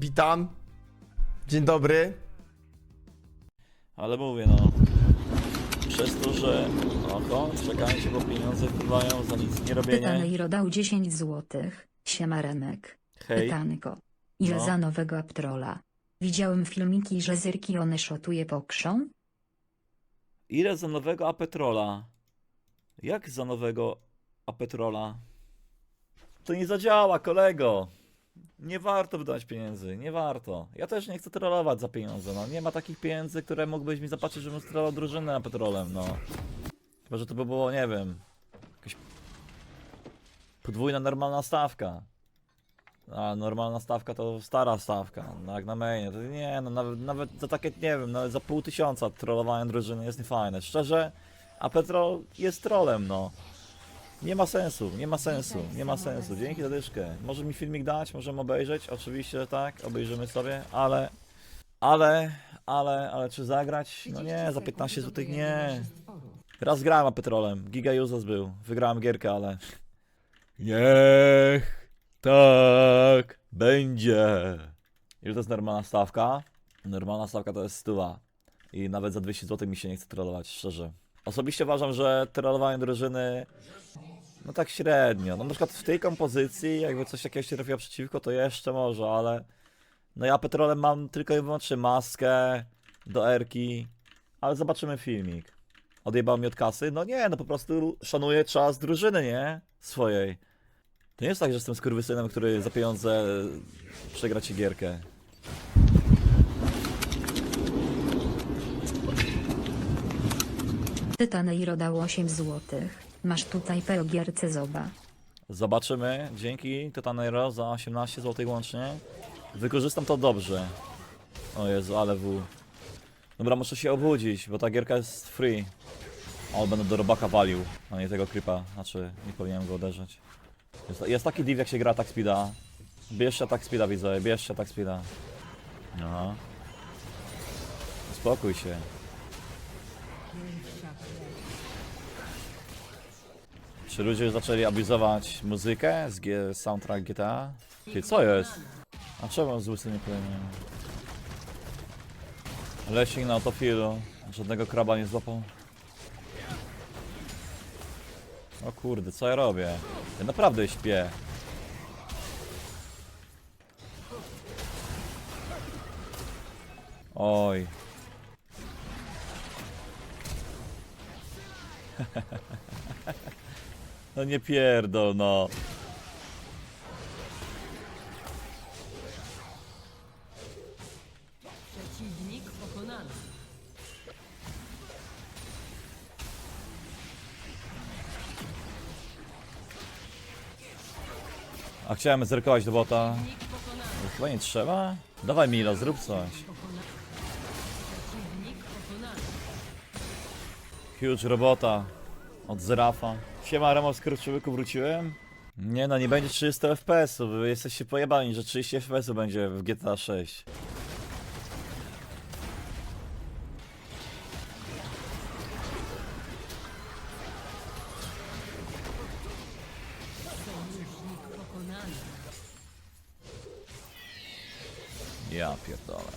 Witam. Dzień dobry. Ale mówię, no. Przez to, że. Oho, czekajcie, bo pieniądze wpływają za nic nie robienie. Pytanejro dał 10 złotych. Siema Remek. Hej. Pytanko. Ile No. za nowego Aptrola? Widziałem filmiki, że Zyrki one szotuje pokrzą? Ile za nowego Apetrola? Jak za nowego Apetrola? To nie zadziała, kolego. Nie warto wydawać pieniędzy, nie warto. Ja też nie chcę trollować za pieniądze, no. Nie ma takich pieniędzy, które mógłbyś mi zapłacić, żebym strollował drużynę na petrolem, no. Chyba, że to by było, nie wiem, jakaś podwójna normalna stawka. A normalna stawka to stara stawka, no jak na mainie, to nie, no nawet, nawet za takie, nie wiem, nawet za pół tysiąca trollowanie drużyny jest niefajne. Szczerze, a Petrol jest trolem, no. Nie ma sensu, nie ma sensu, nie ma sensu. Dzięki za dyszkę. Może mi filmik dać, możemy obejrzeć, oczywiście, że tak, obejrzymy sobie, ale, ale, ale, ale czy zagrać? No nie, za 15 zł nie. Raz grałem a Petrolem, Giga Juzas był, wygrałem gierkę, ale... Niech tak będzie. Ile to jest normalna stawka? Normalna stawka to jest stuwa. I nawet za 200 zł mi się nie chce trollować, szczerze. Osobiście uważam, że trollowanie drużyny no tak średnio. No na przykład w tej kompozycji, jakby coś takiego się trafiło przeciwko, to jeszcze może, ale no ja petrolem mam tylko i wyłącznie maskę do erki, ale zobaczymy filmik. Odjebał mi od kasy? No nie, no po prostu szanuję czas drużyny, nie? Swojej. To nie jest tak, że jestem skurwysynem, który za pieniądze przegra ci gierkę. Pytanejro dał 8 złotych. Masz tutaj po gierce zoba. Zobaczymy. Dzięki Tetanero za 18 zł łącznie. Wykorzystam to dobrze. O Jezu, ale W. Dobra, muszę się obudzić, bo ta gierka jest free. O, będę do robaka walił, a nie tego creepa. Znaczy, nie powinienem go uderzać. Jest, jest taki div jak się gra attack speeda. Bierzcie attack speeda, widzę, bierzcie attack speeda. No. Uspokój się. Czy ludzie już zaczęli abuzować muzykę z G soundtrack GTA? Ty, co jest? A czemu z łysy nie powiem? Lessing na autofilu. Żadnego kraba nie złapał. O kurde, co ja robię? Ja naprawdę śpię. Oj. No nie pierdol, no. Przeciwnik pokonany. A chciałem zerkować do bota. Nikt pokonany. Chyba nie trzeba? Dawaj Milo, zrób coś. Pokonany. Przeciwnik pokonany. Huge robota. Od Zerafa. Siema Remo z Kruczywyku wróciłem. Nie no, nie będzie 300 FPS-ów. Wy jesteście pojebani, że 30 FPS-ów będzie w GTA 6. Sojusznik pokonany. Ja pierdolę.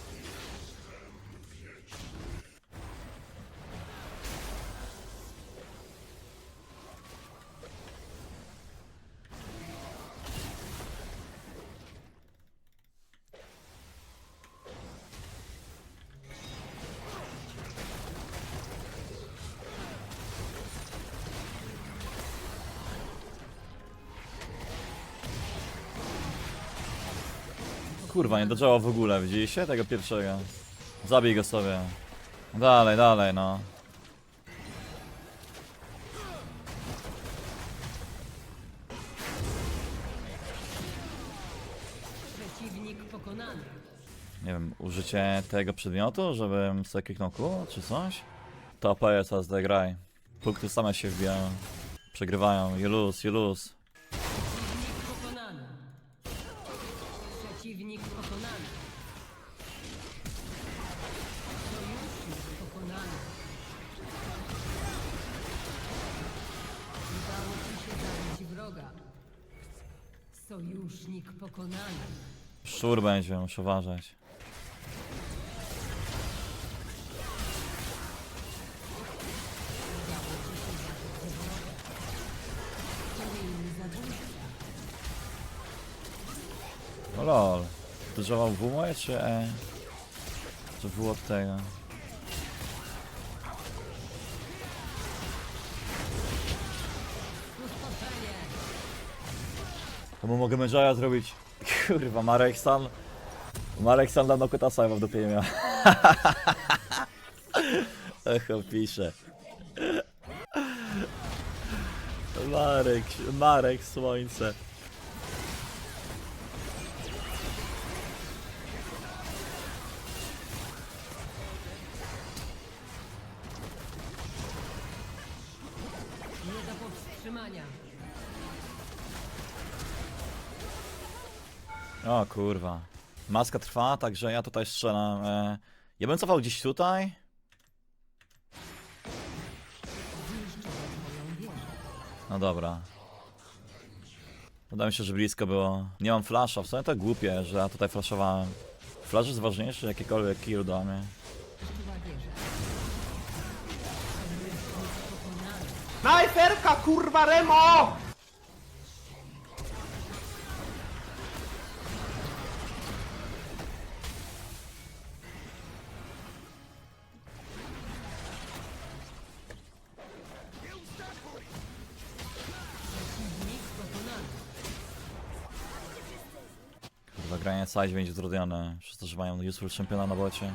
Kurwa, nie dodziałał w ogóle, widzieliście tego pierwszego? Zabij go sobie. Dalej, dalej, no. Nie wiem, użycie tego przedmiotu, żebym sobie kliknął Q, czy coś? To AP jest SD graj. Punkty same się wbijają. Przegrywają, you lose, you lose. Sojusznik pokonany. Szczur będzie, muszę uważać. No lol. Uderzował w moje, czy E? W od tego? To mu mogę Medżaya zrobić. Kurwa, Marek Stan. Marek Stan dawno kutasa chyba w dupie. Echo pisze. Marek, Marek, słońce. Kurwa. Maska trwa, także ja tutaj strzelam. E, ja bym cofał gdzieś tutaj. No dobra. Wydaje mi się, że blisko było. Nie mam flasha, w sumie to głupie, że ja tutaj flashowałem. Flash jest ważniejszy, jakikolwiek kill dla mnie. Najferka, kurwa, Remo! Granie side będzie utrudnione, przez to, że mają useful championa na bocie.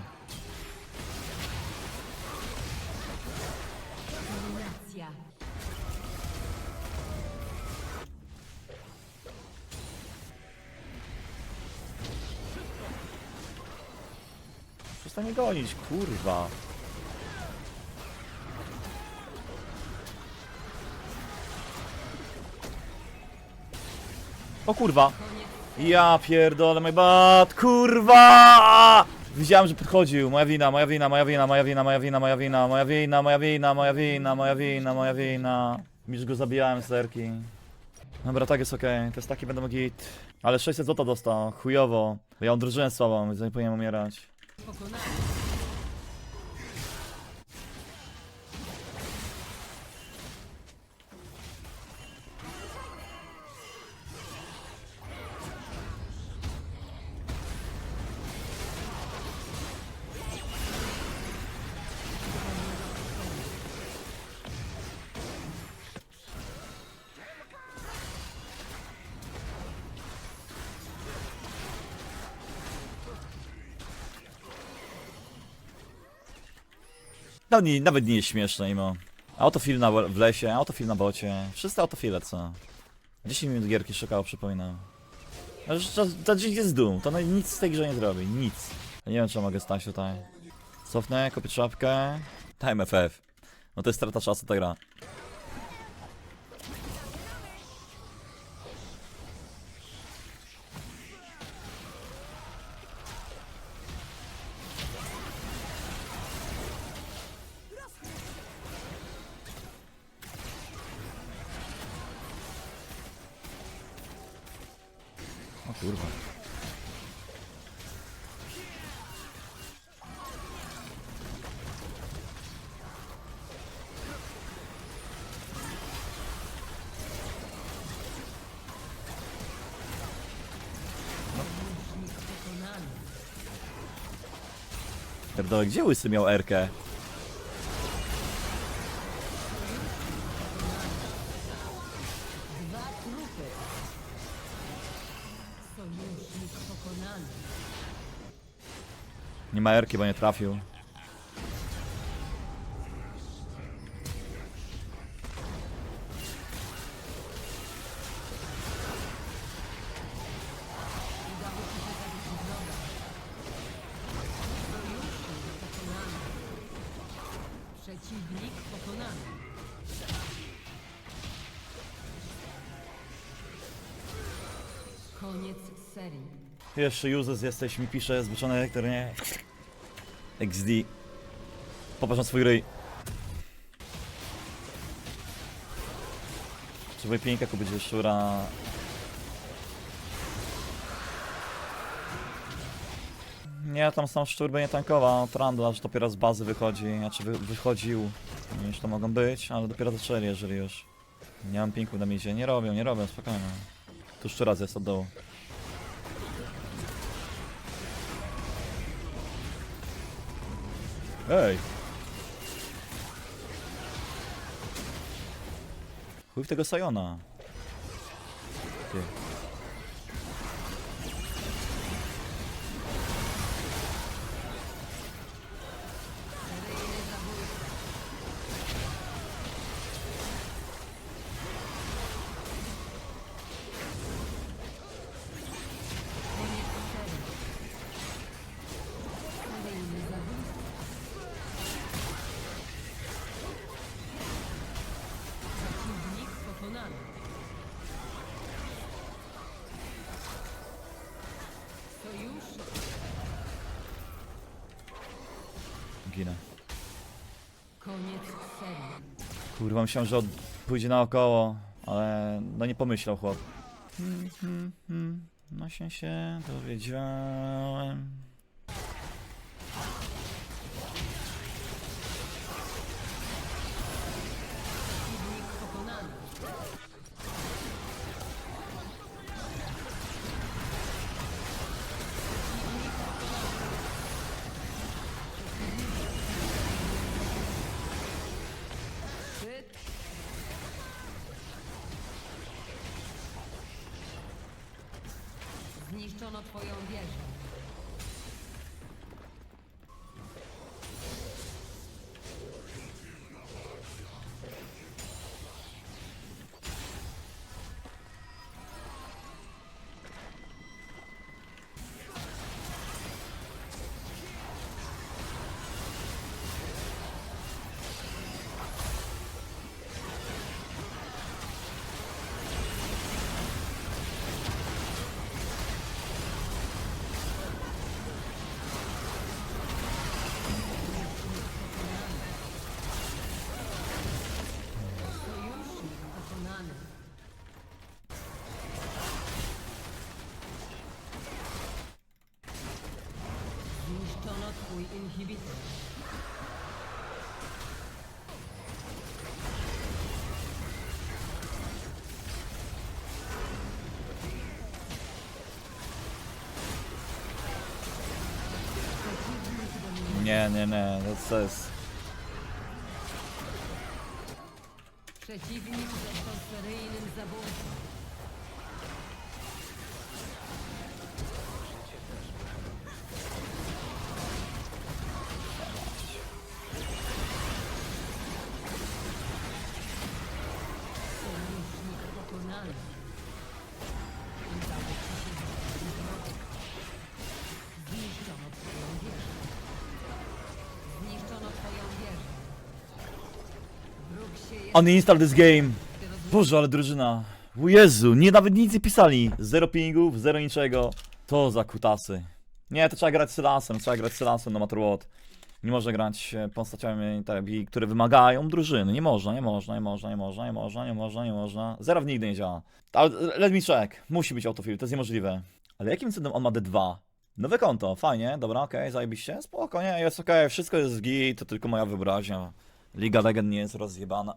Przestań gonić, kurwa. O kurwa. Ja pierdolę, my bad, kurwa! Widziałem, że podchodził. Moja wina, moja wina, moja wina, moja wina, moja wina, moja wina, moja wina, moja wina, moja wina, moja wina, moja wina. Już go zabijałem z zerki. Dobra, tak jest okej, to jest taki będę git. Ale 600 zł dostał, chujowo. Ja mam drużynę słabą, więc nie powinienem umierać. No nie, nawet nie jest śmieszne, imo. Autofil na, w lesie, autofil na bocie. Wszyscy autofile, co? 10 minut gierki szukało, przypominam. No, To, to dziś jest dum, to no nic z tej grze nie zrobi, nic. Nie wiem, czy mogę stać tutaj. Cofnę, kopię czapkę. Time FF. No to jest strata czasu ta gra. Kurwa. Pierdolę, gdzie łysy miał Erkę? Nie ma Erki, bo nie trafił. Pokonany. Przeciwnik pokonany. Koniec serii. Jeszcze Uses jesteś, mi pisze, zboczony elektor, nie? XD. Popatrz na swój ryj. Trzeba pięknie kupić szczura. Nie, tam są szczurby nie tankowa, Trandla, że dopiero z bazy wychodzi, znaczy wy, wychodził, już to mogą być, ale dopiero zaczęli, jeżeli już. Nie mam pinku na mizie, nie robią, nie robią, spokojnie. Tu szczuras jest od dołu. Ej! Chuj w tego Sajona. Ty. Pokonany. Sojusznik Ginę. koniec serii. Kurwa, myślałem, że od... pójdzie naokoło, ale no nie pomyślał chłop. Hmm, hmm, hmm. No się się dowiedziałem. Zniszczono twoją wieżę. Inhibitor. Nie, nie, nie, to- to jest... Przeciwnik został seryjnym zabójcą. Zniszczono twoją wieżę. Zniszczono się this game! Boże, ale drużyna. O Jezu, nie nawet nic nie pisali. Zero pingów, zero niczego. To za kutasy. Nie, to trzeba grać z Sylasem, trzeba grać z Sylasem no matter what. Nie można grać e, postaciami, które wymagają drużyny. Nie można, nie można, nie można, nie można, nie można, nie można, nie można. Zero nigdy nie działa. Ale let me check. Musi być autofill, to jest niemożliwe. Ale jakim cudem on ma D2? Nowe konto, fajnie, dobra, okej, zajebiście, spoko, nie, jest okej, wszystko jest w git, to tylko moja wyobraźnia. Liga Legend nie jest rozjebana.